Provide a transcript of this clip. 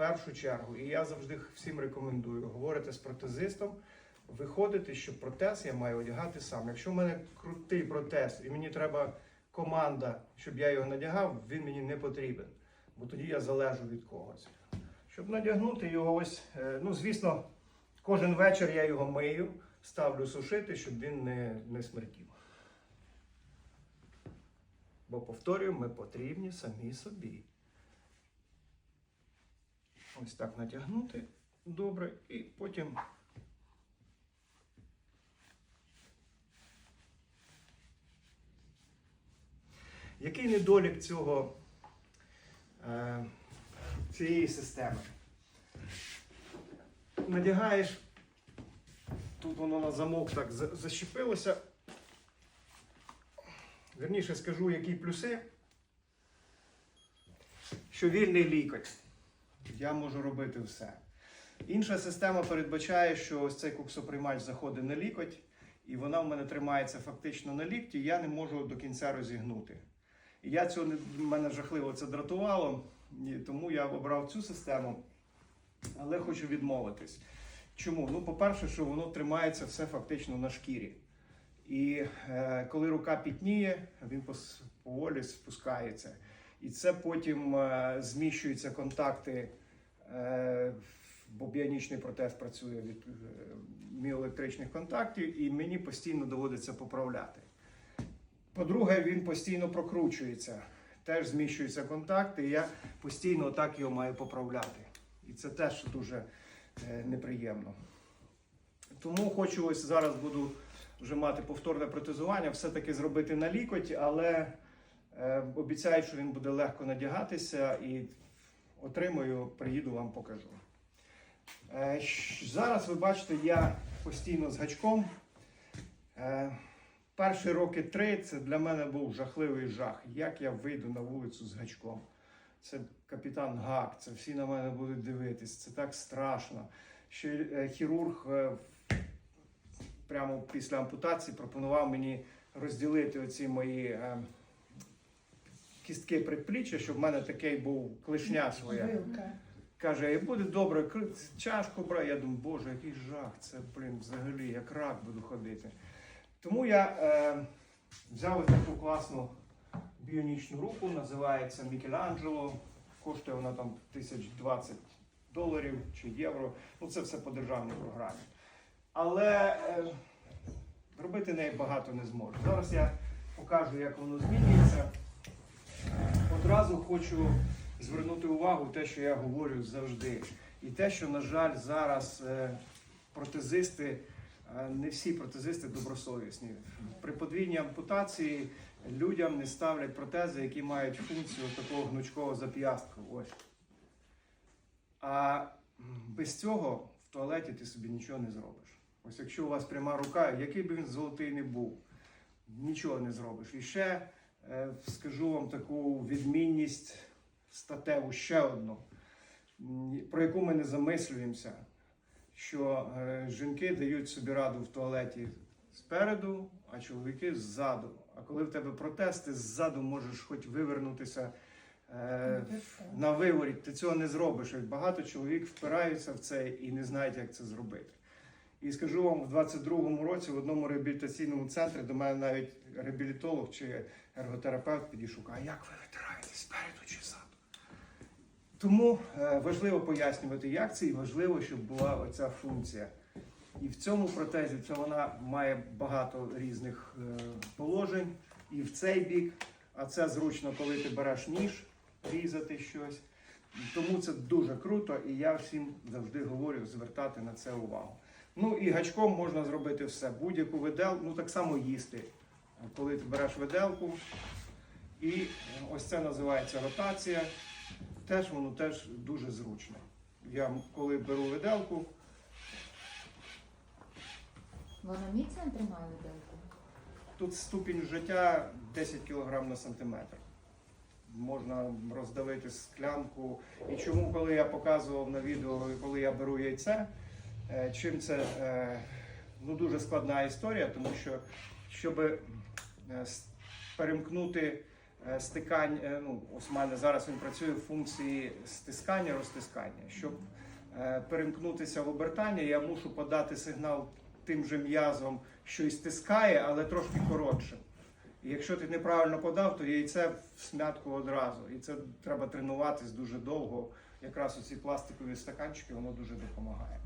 першу чергу, і я завжди всім рекомендую говорити з протезистом, виходити, що протез я маю одягати сам. Якщо в мене крутий протез і мені треба команда, щоб я його надягав, він мені не потрібен, бо тоді я залежу від когось. Щоб надягнути його, ось, е, ну звісно, кожен вечір я його мию, ставлю сушити, щоб він не, не смертів. Бо повторюю, ми потрібні самі собі. Ось так натягнути добре, і потім. Який недолік цього, е, цієї системи? Надягаєш, тут воно на замок так защепилося. Вірніше скажу, які плюси, що вільний лікоть. Я можу робити все. Інша система передбачає, що ось цей куксоприймач заходить на лікоть, і вона в мене тримається фактично на лікті, я не можу до кінця розігнути. І я цього не мене жахливо це дратувало, тому я обрав цю систему, але хочу відмовитись. Чому? Ну, по-перше, що воно тримається все фактично на шкірі. І е, коли рука пітніє, він поволі спускається. І це потім е, зміщуються контакти, е, бо біонічний протез працює від е, міоелектричних контактів, і мені постійно доводиться поправляти. По-друге, він постійно прокручується, теж зміщуються контакти, і я постійно так його маю поправляти. І це теж дуже неприємно. Тому хочу ось зараз буду вже мати повторне протезування, все-таки зробити на лікоть, але обіцяю, що він буде легко надягатися і отримаю, приїду вам покажу. Е, зараз ви бачите, я постійно з гачком. Е, перші роки три це для мене був жахливий жах. Як я вийду на вулицю з гачком? Це капітан Гак, це всі на мене будуть дивитись, це так страшно. Ще е, хірург е, прямо після ампутації пропонував мені розділити оці мої е, кістки предпліччя, щоб в мене такий був клешня своя. Вилка. Каже, і буде добре, чашку брай. Я думаю, боже, який жах, це, блін, взагалі, як рак буду ходити. Тому я е, взяв ось таку класну біонічну руку, називається Мікеланджело. Коштує вона там 1020 доларів чи євро. Ну, це все по державній програмі. Але е, робити неї багато не зможу. Зараз я покажу, як воно змінюється. Одразу хочу звернути увагу те, що я говорю завжди. І те, що, на жаль, зараз е, протезисти, е, не всі протезисти добросовісні. При подвійній ампутації людям не ставлять протези, які мають функцію такого гнучкого зап'ястка. Ось. А без цього в туалеті ти собі нічого не зробиш. Ось якщо у вас пряма рука, який би він золотий не був, нічого не зробиш. І ще скажу вам таку відмінність статеву ще одну, про яку ми не замислюємося, що е, жінки дають собі раду в туалеті спереду, а чоловіки ззаду. А коли в тебе протез, ти ззаду можеш хоч вивернутися е, на виворіт, ти цього не зробиш. Багато чоловік впираються в це і не знають, як це зробити. І скажу вам, в 22-му році в одному реабілітаційному центрі до мене навіть реабілітолог чи ерготерапевт підійшов, а як ви витираєте спереду чи ззаду? Тому е, важливо пояснювати, як це, і важливо, щоб була оця функція. І в цьому протезі це вона має багато різних е, положень. І в цей бік, а це зручно, коли ти береш ніж, різати щось. Тому це дуже круто, і я всім завжди говорю звертати на це увагу. Ну і гачком можна зробити все. Будь-яку виделку, ну так само їсти. Коли ти береш виделку, і е, ось це називається ротація. Теж воно теж дуже зручно. Я коли беру виделку, Вона міцно тримає виделку? тут ступінь життя 10 кг на сантиметр. Можна роздавити склянку. І чому, коли я показував на відео, коли я беру яйце, чим це е, ну, дуже складна історія, тому що щоб е, перемкнути е, стикань. е, Ну, ось зараз він працює в функції стискання, розтискання. Щоб е, перемкнутися в обертання, я мушу подати сигнал тим же м'язом, що і стискає, але трошки коротшим. І якщо ти неправильно подав, то яйце в смятку одразу. І це треба тренуватись дуже довго. Якраз оці пластикові стаканчики воно дуже допомагає.